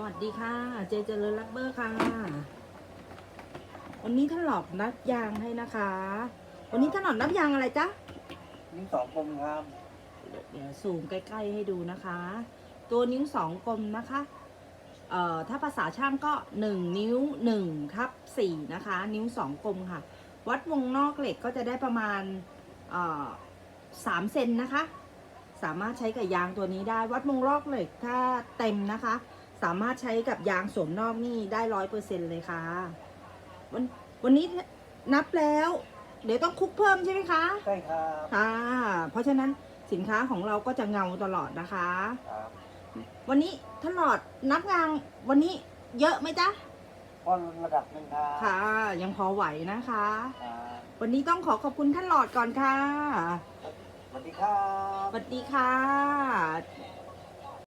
วัสดีค่ะ เจเจริญรักเบอร์ค่ะ วันนี้ท่านหลอกนับยางให้นะคะ วันนี้ท่านหลอกนับยางอะไรจ๊ะนิ้วสองกลมครับเดี๋ยวซูมใกล้ ๆ ให้ดูนะคะ ตัวนิ้วสองกลมนะคะ เอ่อถ้าภาษาช่างก็หนึ่งนิ้วหนึ่งทับสี่นะคะ นิ้วสองกลมค่ะ วัดวงนอกเหล็กก็จะได้ประมาณเอ่อสามเซนนะคะ สามารถใช้กับยางตัวนี้ได้ วัดวงรอกเหล็กถ้าเต็มนะคะ สามารถใช้กับยางสวมนอกนี่ได้ร้อยเปอร์เซ็นเลยค่ะ วันวันนี้นับแล้ว เดี๋ยวต้องคลุกเพิ่มใช่ไหมคะใช่ครับค่ะเพราะฉะนั้นสินค้าของเราก็จะเงาตลอดนะคะ ครับวันนี้ตลอดนับงานวันนี้เยอะไหมจ๊ะพอระดับหนึ่งครับค่ะ ยังพอไหวนะคะ ครับวันนี้ต้องขอขอบคุณท่านหลอดก่อนค่ะสวัสดีครับ สวัสดีค่ะ